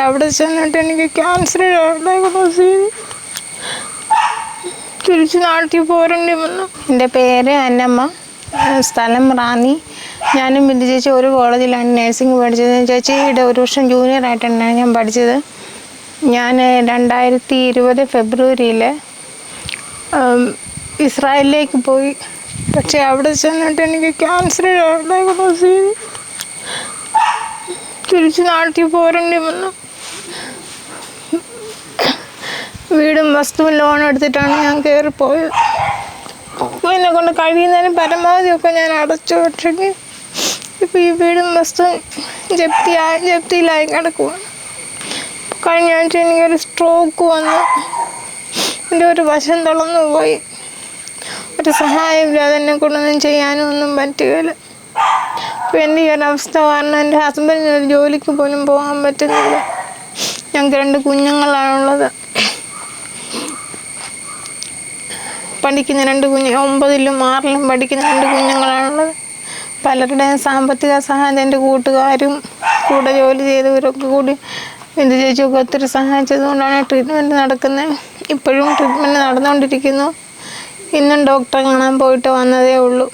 അവിടെ ചെന്നിട്ട് എനിക്ക് ക്യാൻസർ തിരിച്ച് നാട്ടിൽ പോരേണ്ടി വന്നു. എന്റെ പേര് അന്നമ്മ. സ്ഥലം റാന്നി. ഞാനും ബിന്ദു ചേച്ചി ഒരു കോളേജിലാണ് നഴ്സിംഗ് പഠിച്ചത്. ചേച്ചിയുടെ ഒരു വർഷം ജൂനിയർ ആയിട്ടാണ് ഞാൻ പഠിച്ചത്. ഞാൻ രണ്ടായിരത്തി ഇരുപത് ഫെബ്രുവരിയിൽ ഇസ്രായേലിലേക്ക് പോയി. പക്ഷേ അവിടെ ചെന്നിട്ട് എനിക്ക് ക്യാൻസർ ഡയഗ്നോസ് തിരിച്ച് നാട്ടിൽ പോരേണ്ടി വന്നു. വീടും വസ്തുവും ലോൺ എടുത്തിട്ടാണ് ഞാൻ കയറിപ്പോയത് എന്നെ കൊണ്ട് കഴിയുന്നതിന് പരമാവധിയൊക്കെ ഞാൻ അടച്ചു പക്ഷേ ഇപ്പോൾ ഈ വീടും വസ്തുവും ജപ്തിയായി ജപ്തിയിലായി കിടക്കുവാണ്. കഴിഞ്ഞ ആഴ്ച എനിക്കൊരു സ്ട്രോക്ക് വന്നു. എന്റെ ഒരു വശം തളർന്നു പോയി. ഒരു സഹായമില്ലാതെ എന്നെ കൊണ്ടൊന്നും ചെയ്യാനും ഒന്നും പറ്റുകയില്ല. അപ്പോൾ എന്റെ ഈ ഒരു അവസ്ഥ കാരണം എന്റെ ഹസ്ബൻഡിന് ഒരു ജോലിക്ക് പോലും പോകാൻ പറ്റുന്നില്ല. ഞങ്ങൾക്ക് രണ്ട് കുഞ്ഞുങ്ങളാണുള്ളത്. പഠിക്കുന്ന രണ്ട് കുഞ്ഞ് ഒമ്പതിലും ആറിലും പഠിക്കുന്ന രണ്ട് കുഞ്ഞുങ്ങളാണുള്ളത്. പലരുടെയും സാമ്പത്തിക സഹായം എന്റെ കൂട്ടുകാരും കൂടെ ജോലി ചെയ്തവരൊക്കെ കൂടി ബിന്ദു ചേച്ചിയൊക്കെ ഒത്തിരി സഹായിച്ചതുകൊണ്ടാണ് ട്രീറ്റ്മെന്റ് നടക്കുന്നത്. ഇപ്പോഴും ട്രീറ്റ്മെന്റ് നടന്നുകൊണ്ടിരിക്കുന്നു. ഇന്നും ഡോക്ടറെ കാണാൻ പോയിട്ട് വന്നതേ ഉള്ളൂ.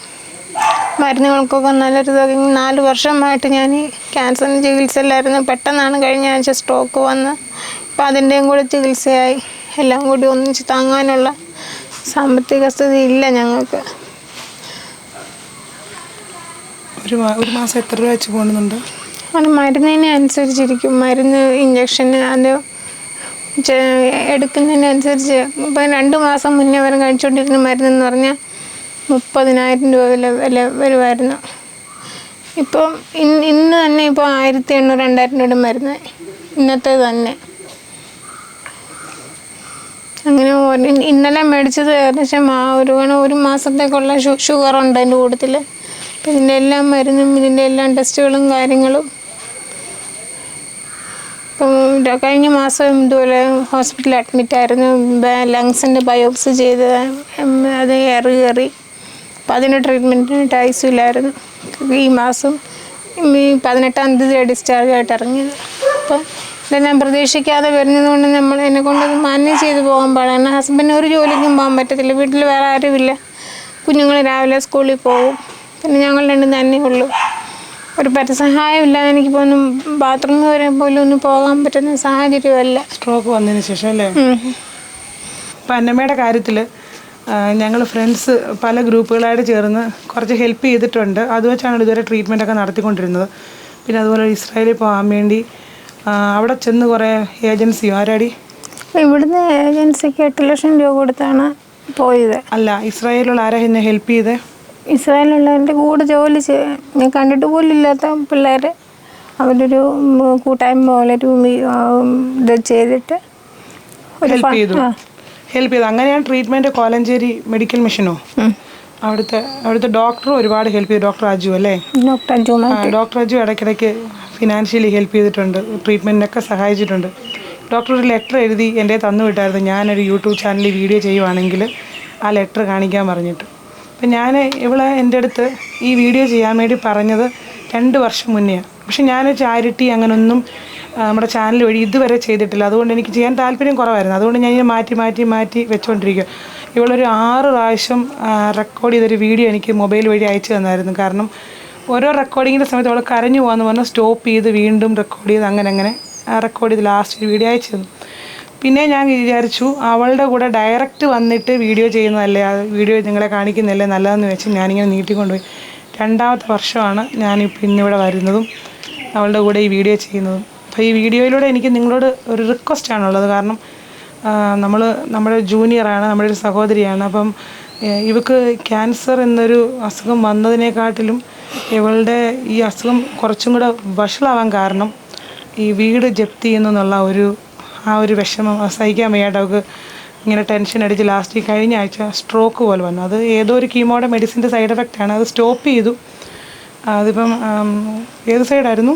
മരുന്നുകൾക്കൊക്കെ നല്ലൊരു തുക. നാല് വർഷമായിട്ട് ഞാൻ ഈ ക്യാൻസറിന് ചികിത്സയിലായിരുന്നു. പെട്ടെന്നാണ് കഴിഞ്ഞ ആഴ്ച സ്ട്രോക്ക് വന്ന്. അപ്പം അതിന്റെയും കൂടെ ചികിത്സയായി. എല്ലാം കൂടി ഒന്നിച്ച് താങ്ങാനുള്ള സാമ്പത്തിക സ്ഥിതി ഇല്ല ഞങ്ങൾക്ക്. ഒരു മാ- ഒരു മാസം എത്ര രൂപ വെച്ച് പോകുന്നുണ്ട് അത് മരുന്നിനെ അനുസരിച്ചിരിക്കും. മരുന്ന് ഇഞ്ചക്ഷന് അത് ചെ- എടുക്കുന്നതിനനുസരിച്ച് ഇപ്പം രണ്ട് മാസം മുന്നേ വരെ കഴിച്ചുകൊണ്ടിരുന്ന മരുന്നെന്ന് പറഞ്ഞാൽ മുപ്പതിനായിരം രൂപ വില വില വരുമായിരുന്നു ഇപ്പം ഇന്ന് ഇന്ന് തന്നെ ഇപ്പോൾ ആയിരത്തി എണ്ണൂറ് രണ്ടായിരം രൂപയുടെ മരുന്ന് ഇന്നത്തെ തന്നെ. അങ്ങനെ ഇന്നലെ മേടിച്ചത് ഏകദേശം ആ ഒരു ഒരു മാസത്തേക്കുള്ള ഷുഗർ ഉണ്ട് അതിന്റെ കൂട്ടത്തിൽ അപ്പം ഇതിന്റെ എല്ലാം മരുന്നും ഇതിന്റെ എല്ലാം ടെസ്റ്റുകളും കാര്യങ്ങളും. ഇപ്പം കഴിഞ്ഞ മാസം ഇതുപോലെ ഹോസ്പിറ്റലിൽ അഡ്മിറ്റായിരുന്നു ലങ്സിന്റെ ബയോപ്സി ചെയ്ത് അത് എറി കയറി അപ്പം അതിന് ട്രീറ്റ്മെന്റിനായിട്ട് ഐസിയിലായിരുന്നു ഈ മാസം ഈ പതിനെട്ടാം തീയതി ഡിസ്ചാർജ് ആയിട്ട് ഇറങ്ങിയത്. അപ്പം ഇതെല്ലാം പ്രതീക്ഷിക്കാതെ വരുന്നത് കൊണ്ട് നമ്മൾ എന്നെ കൊണ്ട് മാനേജ് ചെയ്ത് പോകാൻ പാടാണ് ഹസ്ബൻഡിന് ഒരു ജോലിക്കും പോകാൻ പറ്റത്തില്ല. വീട്ടിൽ വേറെ ആരുമില്ല. കുഞ്ഞുങ്ങൾ രാവിലെ സ്കൂളിൽ പോകും. പിന്നെ ഞങ്ങൾ രണ്ടും തന്നെ ഉള്ളൂ. ഒരു പരസഹായം ഇല്ലാതെ എനിക്കിപ്പോൾ ഒന്നും ബാത്റൂമിൽ വരെ പോലും ഒന്നും പോകാൻ പറ്റുന്ന സാഹചര്യമല്ല. സ്ട്രോക്ക് വന്നതിന് ശേഷം അല്ലേ? പന്നമ്മയുടെ അപ്പം അന്നമ്മയുടെ കാര്യത്തിൽ ഞങ്ങൾ ഫ്രണ്ട്സ് പല ഗ്രൂപ്പുകളായിട്ട് ചേർന്ന് കുറച്ച് ഹെൽപ്പ് ചെയ്തിട്ടുണ്ട്. അത് വെച്ചാണ് ഇതുവരെ ട്രീറ്റ്മെന്റ് ഒക്കെ നടത്തിക്കൊണ്ടിരുന്നത്. പിന്നെ അതുപോലെ ഇസ്രായേലിൽ പോകാൻ വേണ്ടി അവിടെ ചെന്ന് കുറേ ഏജൻസിയോ? ആരാടി? ഇവിടുന്ന് ഏജൻസിക്ക് എട്ട് ലക്ഷം രൂപ കൊടുത്താണ് പോയത്. അല്ല ഇസ്രായേലുള്ള ആരാ എന്നെ ഹെൽപ്പ് ചെയ്തേ? ഇസ്രായേലുള്ളവരുടെ കൂടെ ജോലി ചെയ്യാൻ ഞാൻ കണ്ടിട്ട് പോലും ഇല്ലാത്ത പിള്ളേർ അവരൊരു കൂട്ടായ്മ പോലെ ഒരു ഇത് ചെയ്തിട്ട് ഹെൽപ്പ് ചെയ്തു. ഹെൽപ്പ് ചെയ്തു. അങ്ങനെയാണ് ട്രീറ്റ്മെന്റ് കോലഞ്ചേരി മെഡിക്കൽ മിഷനോ. അവിടുത്തെ അവിടുത്തെ ഡോക്ടർ ഒരുപാട് ഹെൽപ്പ് ചെയ്തു. ഡോക്ടർ അജു അല്ലേ? ഡോക്ടർ അജു ഡോക്ടർ അജു ഇടയ്ക്കിടയ്ക്ക് ഫിനാൻഷ്യലി ഹെൽപ്പ് ചെയ്തിട്ടുണ്ട്. ട്രീറ്റ്മെന്റിനൊക്കെ സഹായിച്ചിട്ടുണ്ട്. ഡോക്ടർ ഒരു ലെറ്റർ എഴുതി എന്റെ തന്നു വിട്ടായിരുന്നു. ഞാനൊരു യൂട്യൂബ് ചാനലിൽ വീഡിയോ ചെയ്യുവാണെങ്കിൽ ആ ലെറ്റർ കാണിക്കാൻ പറഞ്ഞിട്ട്. അപ്പം ഞാൻ ഇവളെ എന്റെ അടുത്ത് ഈ വീഡിയോ ചെയ്യാൻ വേണ്ടി പറഞ്ഞത് രണ്ട് വർഷം മുന്നെയാണ് പക്ഷെ ഞാൻ ചാരിറ്റി അങ്ങനൊന്നും നമ്മുടെ ചാനൽ വഴി ഇതുവരെ ചെയ്തിട്ടില്ല. അതുകൊണ്ട് എനിക്ക് ചെയ്യാൻ താല്പര്യം കുറവായിരുന്നു. അതുകൊണ്ട് ഞാൻ ഇങ്ങനെ മാറ്റി മാറ്റി മാറ്റി വെച്ചുകൊണ്ടിരിക്കുക ഇവളൊരു ആറ് പ്രാവശ്യം റെക്കോർഡ് ചെയ്തൊരു വീഡിയോ എനിക്ക് മൊബൈൽ വഴി അയച്ചു തന്നായിരുന്നു. കാരണം ഓരോ റെക്കോർഡിങ്ങിന്റെ സമയത്ത് അവൾ കരഞ്ഞു പോകാന്ന് പറഞ്ഞാൽ സ്റ്റോപ്പ് ചെയ്ത് വീണ്ടും റെക്കോർഡ് ചെയ്ത് അങ്ങനെ അങ്ങനെ റെക്കോർഡ് ചെയ്ത് ലാസ്റ്റ് ഒരു വീഡിയോ അയച്ചു തന്നു. പിന്നെ ഞാൻ വിചാരിച്ചു അവളുടെ കൂടെ ഡയറക്റ്റ് വന്നിട്ട് വീഡിയോ ചെയ്യുന്നതല്ലേ ആ വീഡിയോ നിങ്ങളെ കാണിക്കുന്നതല്ലേ നല്ലതെന്ന് വെച്ച് ഞാനിങ്ങനെ നീട്ടിക്കൊണ്ടുപോയി. രണ്ടാമത്തെ വർഷമാണ് ഞാനിപ്പോൾ ഇന്നിവിടെ വരുന്നതും അവളുടെ കൂടെ ഈ വീഡിയോ ചെയ്യുന്നതും. അപ്പോൾ ഈ വീഡിയോയിലൂടെ എനിക്ക് നിങ്ങളോട് ഒരു റിക്വസ്റ്റ് ആണുള്ളത്. കാരണം നമ്മൾ നമ്മുടെ ജൂനിയറാണ് നമ്മുടെ ഒരു സഹോദരിയാണ്. അപ്പം ഇവക്ക് ക്യാൻസർ എന്നൊരു അസുഖം വന്നതിനെക്കാട്ടിലും ഇവളുടെ ഈ അസുഖം കുറച്ചും കൂടെ വഷളാവാൻ കാരണം ഈ വീട് ജപ്തി എന്നുള്ള ഒരു ആ ഒരു വിഷമം സഹിക്കാൻ വയ്യാണ്ട് അവൾക്ക് ഇങ്ങനെ ടെൻഷൻ അടിച്ച് ലാസ്റ്റ് കഴിഞ്ഞ ആഴ്ച സ്ട്രോക്ക് പോലെ വന്നു. അത് ഏതോ ഒരു കീമോയുടെ മെഡിസിന്റെ സൈഡ് എഫക്റ്റ് ആണ്. അത് സ്റ്റോപ്പ് ചെയ്തു. അതിപ്പം ഏത് സൈഡായിരുന്നു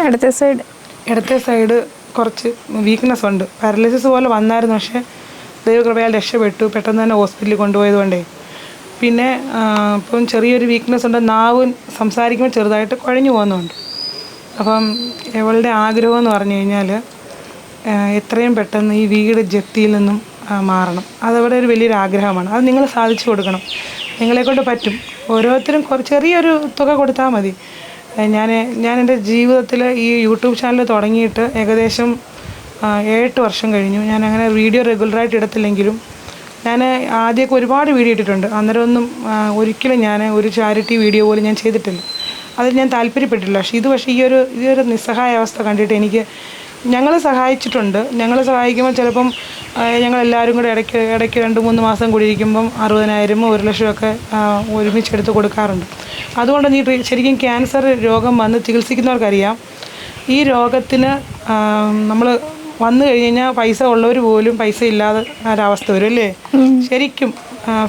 അടുത്ത സൈഡ് ഇടത്തെ സൈഡ് കുറച്ച് വീക്ക്നെസ് ഉണ്ട്. പാരലൈസിസ് പോലെ വന്നായിരുന്നു പക്ഷേ ദൈവകൃപയാൽ രക്ഷപ്പെട്ടു. പെട്ടെന്ന് തന്നെ ഹോസ്പിറ്റലിൽ കൊണ്ടുപോയതുകൊണ്ടേ പിന്നെ ഇപ്പം ചെറിയൊരു വീക്ക്നെസ് ഉണ്ട്. നാവും സംസാരിക്കുമ്പോൾ ചെറുതായിട്ട് കുഴഞ്ഞു പോകുന്നുണ്ട്. അപ്പം ഇവളുടെ ആഗ്രഹം എന്ന് പറഞ്ഞു കഴിഞ്ഞാൽ എത്രയും പെട്ടെന്ന് ഈ വീട് ജപ്തിയിൽ നിന്നും മാറണം. അതവിടെ ഒരു വലിയൊരു ആഗ്രഹമാണ്. അത് നിങ്ങൾ സാധിച്ചു കൊടുക്കണം. നിങ്ങളെക്കൊണ്ട് പറ്റും. ഓരോരുത്തരും ചെറിയൊരു തുക കൊടുത്താൽ മതി. ഞാൻ ഞാൻ എന്റെ ജീവിതത്തിൽ ഈ യൂട്യൂബ് ചാനൽ തുടങ്ങിയിട്ട് ഏകദേശം ആ, വർഷം കഴിഞ്ഞു. ഞാൻ അങ്ങനെ വീഡിയോ റെഗുലറായിട്ട് ഇടത്തില്ലെങ്കിലും ഞാൻ ആദ്യമൊക്കെ ഒരുപാട് വീഡിയോ ഇട്ടിട്ടുണ്ട്. അന്നേരമൊന്നും ഒരിക്കലും ഞാൻ ഒരു ചാരിറ്റി വീഡിയോ പോലും ഞാൻ ചെയ്തിട്ടില്ല. അതിൽ ഞാൻ താല്പര്യപ്പെട്ടില്ല പക്ഷേ ഇത് പക്ഷേ ഈ ഒരു ഈ ഒരു നിസ്സഹായ അവസ്ഥ കണ്ടിട്ട് എനിക്ക് ഞങ്ങൾ സഹായിച്ചിട്ടുണ്ട്. ഞങ്ങൾ സഹായിക്കുമ്പോൾ ചിലപ്പം ആ, ഞങ്ങളെല്ലാവരും കൂടെ ഇടയ്ക്ക് ഇടയ്ക്ക് രണ്ട് മൂന്ന് മാസം കൂടി ഇരിക്കുമ്പം അറുപതിനായിരമോ ഒരു ലക്ഷമൊക്കെ ഒരുമിച്ച് ഒരുമിച്ചെടുത്ത് കൊടുക്കാറുണ്ട്. അതുകൊണ്ട് നീ ശരിക്കും ക്യാൻസർ രോഗം വന്ന് ചികിത്സിക്കുന്നവർക്കറിയാം. ഈ രോഗത്തിന് നമ്മൾ വന്നു കഴിഞ്ഞ് കഴിഞ്ഞാൽ പൈസ ഉള്ളവർ പോലും പൈസ ഇല്ലാതെ ഒരവസ്ഥ വരും അല്ലേ? ശരിക്കും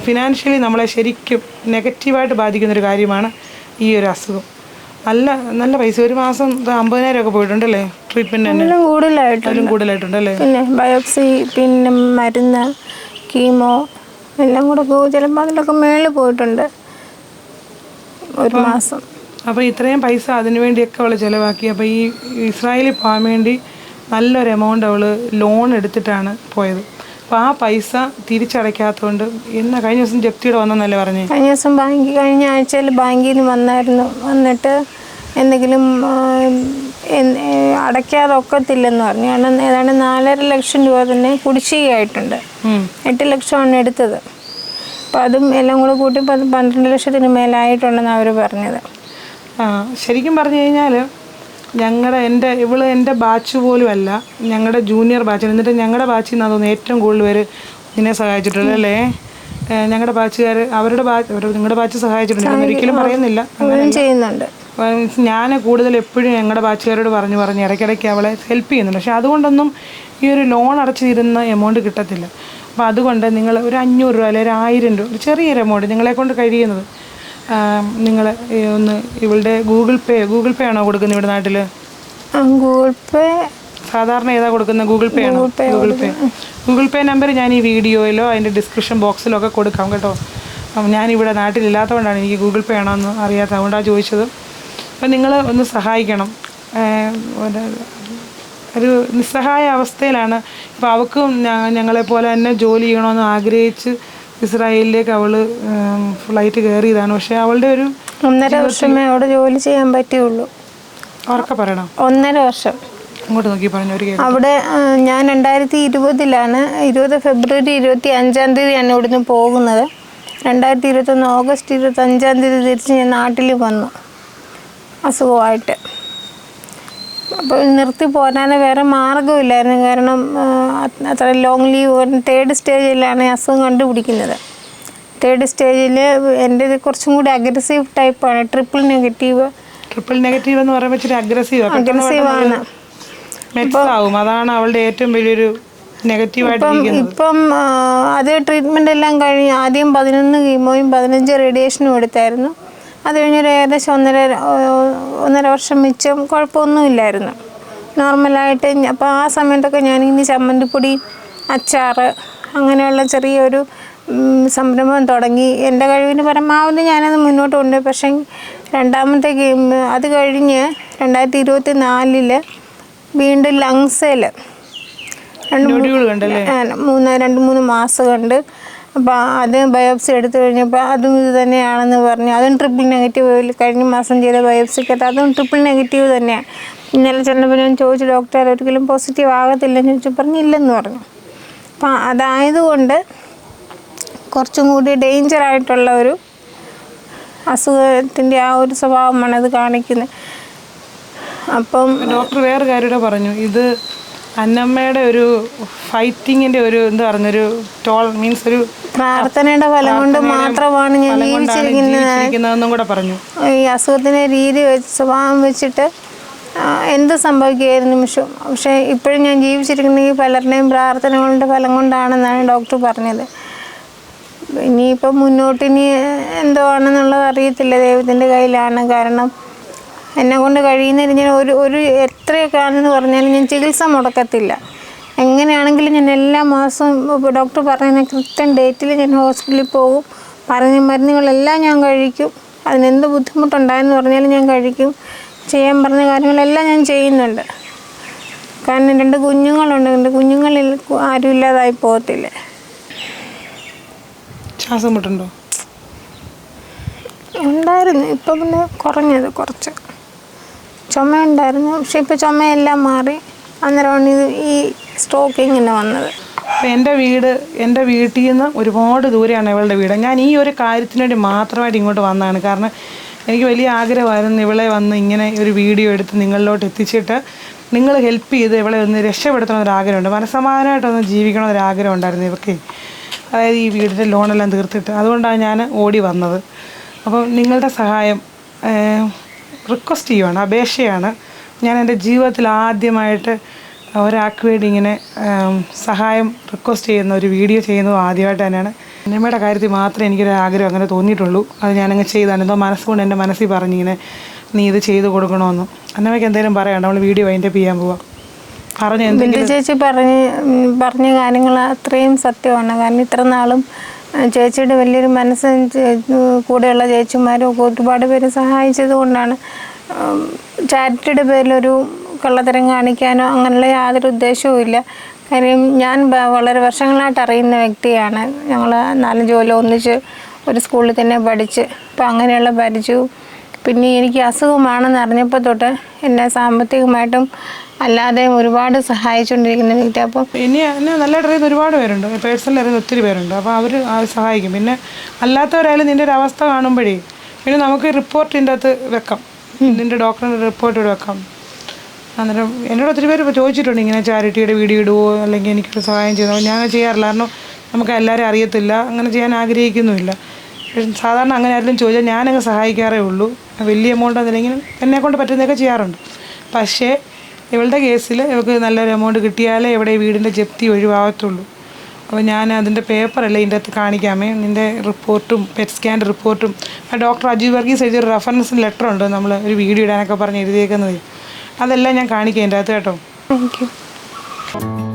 ഫിനാൻഷ്യലി നമ്മളെ ശരിക്കും നെഗറ്റീവായിട്ട് ബാധിക്കുന്നൊരു കാര്യമാണ് ഈ ഒരു അസുഖം. നല്ല നല്ല പൈസ. ഒരു മാസം അമ്പതിനായിരം ഒക്കെ പോയിട്ടുണ്ടല്ലേ? ട്രീറ്റ്മെന്റ് തന്നെ. കൂടുതലായിട്ട് കൂടുതലായിട്ടുണ്ടല്ലേ? പിന്നെ ബയോപ്സി പിന്നെ മരുന്ന് കീമോ എല്ലാം കൂടെ പോകും. ചിലപ്പോൾ അതിലൊക്കെ മേളിൽ പോയിട്ടുണ്ട്. ഒരു മാസം. അപ്പോൾ ഇത്രയും പൈസ അതിനു വേണ്ടിയൊക്കെ അവൾ ചിലവാക്കി. അപ്പോൾ ഈ ഇസ്രായേലിൽ പോകാൻ വേണ്ടി നല്ലൊരു എമൗണ്ട് അവൾ ലോൺ എടുത്തിട്ടാണ് പോയത്. അപ്പോൾ ആ പൈസ തിരിച്ചടയ്ക്കാത്തതുകൊണ്ട് എന്നാ കഴിഞ്ഞ ദിവസം ജപ്തിയുടെ വന്നെന്നല്ലേ പറഞ്ഞു? കഴിഞ്ഞ ദിവസം ബാങ്കിൽ കഴിഞ്ഞ ആഴ്ചയിൽ ബാങ്കിൽ നിന്ന് വന്നായിരുന്നു. വന്നിട്ട് എന്തെങ്കിലും അടയ്ക്കാതെ ഒക്കത്തില്ലെന്ന് പറഞ്ഞു. കാരണം ഏതാണ്ട് നാലര ലക്ഷം രൂപ തന്നെ കുടിശ്ശികയായിട്ടുണ്ട്. എട്ട് ലക്ഷമാണ് എടുത്തത്. അപ്പം അതും എല്ലാം കൂടെ കൂട്ടി പന്ത്രണ്ട് ലക്ഷത്തിന് മേലായിട്ടുണ്ടെന്ന് അവർ പറഞ്ഞത്. ആ ശരിക്കും പറഞ്ഞു കഴിഞ്ഞാൽ ഞങ്ങളുടെ എന്റെ ഇവൾ എന്റെ ബാച്ച് പോലും അല്ല ഞങ്ങളുടെ ജൂനിയർ ബാച്ച് എന്നിട്ട് ഞങ്ങളുടെ ബാച്ചിൽ നിന്നാണ് തോന്നുന്നു ഏറ്റവും കൂടുതൽ പേര് നിന്നെ സഹായിച്ചിട്ടുള്ളത് അല്ലേ? ഞങ്ങളുടെ ബാച്ചുകാർ അവരുടെ ബാച്ച് നിങ്ങളുടെ ബാച്ച് സഹായിച്ചിട്ടുണ്ട്. ഞാൻ ഒരിക്കലും പറയുന്നില്ല. ചെയ്യുന്നുണ്ട്. ഞാൻ കൂടുതൽ എപ്പോഴും ഞങ്ങളുടെ ബാച്ചുകാരോട് പറഞ്ഞു പറഞ്ഞ് ഇടയ്ക്കിടയ്ക്ക് അവളെ ഹെൽപ്പ് ചെയ്യുന്നുണ്ട്. പക്ഷെ അതുകൊണ്ടൊന്നും ഈ ഒരു ലോൺ അടച്ചു തീരുന്ന എമൗണ്ട് കിട്ടത്തില്ല. അപ്പോൾ അതുകൊണ്ട് നിങ്ങൾ ഒരു അഞ്ഞൂറ് രൂപ അല്ലെങ്കിൽ ഒരു ആയിരം രൂപ ഒരു ചെറിയൊരു എമൗണ്ട് നിങ്ങളെ കൊണ്ട് കഴിയുന്നത് നിങ്ങൾ ഒന്ന് ഇവളുടെ ഗൂഗിൾ പേ ഗൂഗിൾ പേ ആണോ കൊടുക്കുന്നത് ഇവിടെ നാട്ടിൽ ഗൂഗിൾ പേ. സാധാരണ ഏതാ കൊടുക്കുന്നത്? ഗൂഗിൾ പേ ആണോ? Google Pay Google Pay. Number ഞാൻ ഈ വീഡിയോയിലോ അതിന്റെ ഡിസ്ക്രിപ്ഷൻ ബോക്സിലോ ഒക്കെ കൊടുക്കാം കേട്ടോ. അപ്പം ഞാനിവിടെ നാട്ടിലില്ലാത്തതുകൊണ്ടാണ് എനിക്ക് ഗൂഗിൾ പേ ആണോ എന്ന് അറിയാത്ത അതുകൊണ്ടാണ് ചോദിച്ചത്. അപ്പം നിങ്ങൾ ഒന്ന് സഹായിക്കണം. ഒരു- നിസ്സഹായ അവസ്ഥയിലാണ് ഇപ്പോൾ അവൾക്കും ഞ- ഞങ്ങളെപ്പോലെ തന്നെ ജോലി ചെയ്യണമെന്ന് ആഗ്രഹിച്ച് ഇസ്രായേലിലേക്ക് അവൾ ഫ്ലൈറ്റ് കയറിയതാണ്. പക്ഷെ അവളുടെ ഒരു ഒന്നര വർഷമേ അവിടെ ജോലി ചെയ്യാൻ പറ്റുള്ളൂ ഉറക്കെ പറയണം? ഒന്നര വർഷം. അങ്ങോട്ട് നോക്കി പറഞ്ഞു അവിടെ ഞാൻ രണ്ടായിരത്തി ഇരുപതിലാണ് ഇരുപത് ഫെബ്രുവരി ഇരുപത്തി അഞ്ചാം തീയതിയാണ് ഇവിടുന്ന് പോകുന്നത്. രണ്ടായിരത്തി ഇരുപത്തൊന്ന് ഓഗസ്റ്റ് ഇരുപത്തി അഞ്ചാം തീയതി തിരിച്ച് ഞാൻ നാട്ടിൽ വന്നു. അസുഖമായിട്ട്. അപ്പോൾ നിർത്തി പോരാൻ വേറെ മാർഗമില്ലായിരുന്നു. കാരണം അത്ര ലോങ് ലീവ് തേർഡ് സ്റ്റേജിലാണ് അസുഖം കണ്ടുപിടിക്കുന്നത്. തേർഡ് സ്റ്റേജിൽ എന്റെ കുറച്ചും കൂടി അഗ്രസീവ് ടൈപ്പാണ് ട്രിപ്പിൾ നെഗറ്റീവ് ട്രിപ്പിൾ നെഗറ്റീവ് എന്ന് പറയുമ്പോൾ ഇച്ചിരി അഗ്രസീവ് ആവും. അതാണ് അവളുടെ ഏറ്റവും വലിയൊരു ഇപ്പം ഇപ്പം അത് ട്രീറ്റ്മെന്റ് എല്ലാം കഴിഞ്ഞ് ആദ്യം പതിനൊന്ന് കീമോയും പതിനഞ്ച് റേഡിയേഷനും എടുത്തായിരുന്നു. അത് കഴിഞ്ഞൊരു ഏകദേശം ഒന്നര ഒന്നര വർഷം മിച്ചം കുഴപ്പമൊന്നുമില്ലായിരുന്നു. നോർമലായിട്ട് അപ്പോൾ ആ സമയത്തൊക്കെ ഞാനിങ്ങനെ ചമ്മന്തിപ്പൊടി അച്ചാറ് അങ്ങനെയുള്ള ചെറിയൊരു സംരംഭം തുടങ്ങി. എന്റെ കഴിവിന് പരമാവധി ഞാനത് മുന്നോട്ട് കൊണ്ട് പക്ഷേ രണ്ടാമത്തെ ഗെയിം അത് കഴിഞ്ഞ് രണ്ടായിരത്തി ഇരുപത്തി നാലിൽ വീണ്ടും ലങ്സയിൽ രണ്ട് മൂന്ന് രണ്ട് മൂന്ന് മാസം കൊണ്ട് അപ്പോൾ അത് ബയോപ്സി എടുത്തു കഴിഞ്ഞപ്പോൾ അതും ഇത് തന്നെയാണെന്ന് പറഞ്ഞു. അതും ട്രിപ്പിൾ നെഗറ്റീവ് കഴിഞ്ഞ മാസം ചെയ്ത ബയോപ്സിക്കകത്ത് അതും ട്രിപ്പിൾ നെഗറ്റീവ് തന്നെയാണ് ഇന്നലെ ചെന്നപ്പോൾ ഞാൻ ചോദിച്ചു ഡോക്ടർ ഒരിക്കലും പോസിറ്റീവ് ആകത്തില്ലെന്ന് ചോദിച്ചു. പറഞ്ഞു ഇല്ലെന്ന് പറഞ്ഞു. അപ്പം അതായതുകൊണ്ട് കുറച്ചും കൂടി ഡേഞ്ചർ ആയിട്ടുള്ള ഒരു അസുഖത്തിന്റെ ആ ഒരു സ്വഭാവമാണ് അത് കാണിക്കുന്നത്. അപ്പം ഡോക്ടർ വേറെ കാര്യം പറഞ്ഞു. ഇത് അന്നമ്മയുടെ ഒരു ഫൈറ്റിങ്ങിന്റെ ഒരു എന്താ പറഞ്ഞൊരു ടോൾ മീൻസ് ഒരു പ്രാർത്ഥനയുടെ ഫലം കൊണ്ട് മാത്രമാണ് ഞാൻ ജീവിച്ചിരിക്കുന്നതെന്നും കൂടെ പറഞ്ഞു. ഈ അസുഖത്തിന്റെ രീതി വെച്ച് സ്വഭാവം വെച്ചിട്ട് എന്ത് സംഭവിക്കുകയായിരുന്നു നിമിഷം പക്ഷേ ഇപ്പോഴും ഞാൻ ജീവിച്ചിരിക്കുന്നെങ്കിൽ പലരുടെയും പ്രാർത്ഥനകളുടെ ഫലം കൊണ്ടാണെന്നാണ് ഡോക്ടർ പറഞ്ഞത്. ഇനിയിപ്പം മുന്നോട്ടിനി എന്തോ ആണെന്നുള്ളത് അറിയത്തില്ല ദൈവത്തിന്റെ കയ്യിലാണ്. കാരണം എന്നെ കൊണ്ട് കഴിയുന്നതിൽ ഞാൻ ഒരു ഒരു എത്രയൊക്കെ ആണെന്ന് പറഞ്ഞാലും ഞാൻ ചികിത്സ മുടക്കത്തില്ല. എങ്ങനെയാണെങ്കിലും ഞാൻ എല്ലാ മാസവും ഡോക്ടർ പറയുന്ന കൃത്യം ഡേറ്റിൽ ഞാൻ ഹോസ്പിറ്റലിൽ പോകും. പറഞ്ഞ മരുന്നുകളെല്ലാം ഞാൻ കഴിക്കും. അതിനെന്ത് ബുദ്ധിമുട്ടുണ്ടായെന്ന് പറഞ്ഞാലും ഞാൻ കഴിക്കും. ചെയ്യാൻ പറഞ്ഞ കാര്യങ്ങളെല്ലാം ഞാൻ ചെയ്യുന്നുണ്ട്. കാരണം രണ്ട് കുഞ്ഞുങ്ങളുണ്ട്. എന്റെ കുഞ്ഞുങ്ങളിൽ ആരും ഇല്ലാതായി പോകത്തില്ല. ശ്വാസം മുട്ടുണ്ടോ ഉണ്ടായിരുന്നു. ഇപ്പം പിന്നെ കുറഞ്ഞത് കുറച്ച്. ചുമ ഉണ്ടായിരുന്നു പക്ഷെ ഇപ്പോൾ ചുമയെല്ലാം മാറി. അന്നേരമാണ് ഇത് ഈ സ്ട്രോക്ക് ഇങ്ങനെ വന്നത് എന്റെ വീട് എന്റെ വീട്ടിൽ നിന്ന് ഒരുപാട് ദൂരെയാണ് ഇവളുടെ വീട്. ഞാൻ ഈ ഒരു കാര്യത്തിന് വേണ്ടി മാത്രമായിട്ട് ഇങ്ങോട്ട് വന്നതാണ്. കാരണം എനിക്ക് വലിയ ആഗ്രഹമായിരുന്നു ഇവളെ വന്ന് ഇങ്ങനെ ഒരു വീഡിയോ എടുത്ത് നിങ്ങളിലോട്ട് എത്തിച്ചിട്ട് നിങ്ങൾ ഹെൽപ്പ് ചെയ്ത് ഇവളെ ഒന്ന് രക്ഷപ്പെടുത്തണം ഒരാഗ്രഹമുണ്ട് മനസ്സമാധാനമായിട്ടൊന്ന് ജീവിക്കണം ഒരാഗ്രഹം ഉണ്ടായിരുന്നു ഇവർക്ക് അതായത് ഈ വീടിന്റെ ലോണെല്ലാം തീർത്തിട്ട്. അതുകൊണ്ടാണ് ഞാൻ ഓടി വന്നത്. അപ്പം നിങ്ങളുടെ സഹായം റിക്വസ്റ്റ് ചെയ്യുവാണ് അപേക്ഷയാണ്. ഞാൻ എന്റെ ജീവിതത്തിൽ ആദ്യമായിട്ട് ഒരാൾക്ക് വേണ്ടി ഇങ്ങനെ സഹായം റിക്വസ്റ്റ് ചെയ്യുന്ന ഒരു വീഡിയോ ചെയ്യുന്നത് ആദ്യമായിട്ട് തന്നെയാണ്. സിനിമയുടെ കാര്യത്തിൽ മാത്രമേ എനിക്കൊരു ആഗ്രഹം അങ്ങനെ തോന്നിയിട്ടുള്ളൂ. അത് ഞാനങ്ങ് ചെയ്താണ്. എന്തോ മനസ്സുകൊണ്ട് എന്റെ മനസ്സിൽ പറഞ്ഞിങ്ങനെ നീ ഇത് ചെയ്ത് കൊടുക്കണമെന്ന്. അന്നമ്മയ്ക്ക് എന്തെങ്കിലും പറയാണ്ട് നമ്മൾ വീഡിയോ അതിന്റെ ചെയ്യാൻ പോവാം. പറഞ്ഞു ചേച്ചി പറഞ്ഞ് പറഞ്ഞ കാര്യങ്ങൾ അത്രയും സത്യമാണ്. കാരണം ഇത്ര നാളും ചേച്ചിയുടെ വലിയൊരു മനസ്സ് കൂടെയുള്ള ചേച്ചിമാരും ഒരുപാട് പേര് സഹായിച്ചത് കൊണ്ടാണ്. ചാരിറ്റിയുടെ പേരിലൊരു കള്ളത്തരം കാണിക്കാനോ അങ്ങനെയുള്ള യാതൊരു ഉദ്ദേശവും ഇല്ല. കാര്യം ഞാൻ വളരെ വർഷങ്ങളായിട്ട് അറിയുന്ന വ്യക്തിയാണ്. ഞങ്ങൾ നാലഞ്ച് കൊല്ലം ഒന്നിച്ച് ഒരു സ്കൂളിൽ തന്നെ പഠിച്ച് അപ്പോൾ അങ്ങനെയുള്ള പരിചയവും പിന്നെ എനിക്ക് അസുഖമാണെന്ന് അറിഞ്ഞപ്പോൾ തൊട്ട് എന്നെ സാമ്പത്തികമായിട്ടും അല്ലാതെയും ഒരുപാട് സഹായിച്ചുകൊണ്ടിരിക്കുന്ന വ്യക്തി അപ്പം ഇനി എന്നെ നല്ലതായിട്ട് അറിയുന്ന ഒരുപാട് പേരുണ്ട്. പേഴ്സണൽ അറിയുന്ന ഒത്തിരി പേരുണ്ട്. അപ്പോൾ അവർ സഹായിക്കും. പിന്നെ അല്ലാത്തവരായാലും നിന്റെ ഒരു അവസ്ഥ കാണുമ്പോഴേ പിന്നെ നമുക്ക് റിപ്പോർട്ട് ഇതിന്റെ അകത്ത് വെക്കാം. നിന്റെ ഡോക്ടറിന്റെ റിപ്പോർട്ട് ഇവിടെ വെക്കാം. അന്നേരം എന്നോട് ഒത്തിരി പേര് ചോദിച്ചിട്ടുണ്ട് ഇങ്ങനെ ചാരിറ്റിയുടെ വീഡിയോ ഇടുവോ? അല്ലെങ്കിൽ എനിക്കൊരു സഹായം ചെയ്തോ? ഞാൻ ചെയ്യാറില്ല. കാരണം നമുക്ക് എല്ലാവരും അറിയത്തില്ല. അങ്ങനെ ചെയ്യാൻ ആഗ്രഹിക്കുന്നുമില്ല. പക്ഷെ സാധാരണ അങ്ങനെ ആരെങ്കിലും ചോദിച്ചാൽ ഞാനങ്ങ് സഹായിക്കാറേ ഉള്ളൂ. വലിയ എമൗണ്ട് എന്നില്ലെങ്കിലും എന്നെ കൊണ്ട് പറ്റുന്നതൊക്കെ ചെയ്യാറുണ്ട്. പക്ഷേ ഇവളുടെ കേസിൽ ഇവൾക്ക് നല്ലൊരു എമൗണ്ട് കിട്ടിയാലേ ഇവിടെ വീടിന്റെ ജപ്തി ഒഴിവാകത്തുള്ളൂ. അപ്പോൾ ഞാൻ അതിന്റെ പേപ്പറല്ലേ ഇതിന്റെ അകത്ത് കാണിക്കാമേ. നിന്റെ റിപ്പോർട്ടും പെറ്റ് സ്കാന്റെ റിപ്പോർട്ടും ആ ഡോക്ടർ അജീവ് വർഗീസ് എഴുതിയൊരു റെഫറൻസ് ലെറ്റർ ഉണ്ട് നമ്മൾ ഒരു വീഡിയോ ഇടാനൊക്കെ പറഞ്ഞ് എഴുതിയേക്കുന്നത്. അതെല്ലാം ഞാൻ കാണിക്കാം ഇതിന്റെ അകത്ത് കേട്ടോ. Thank you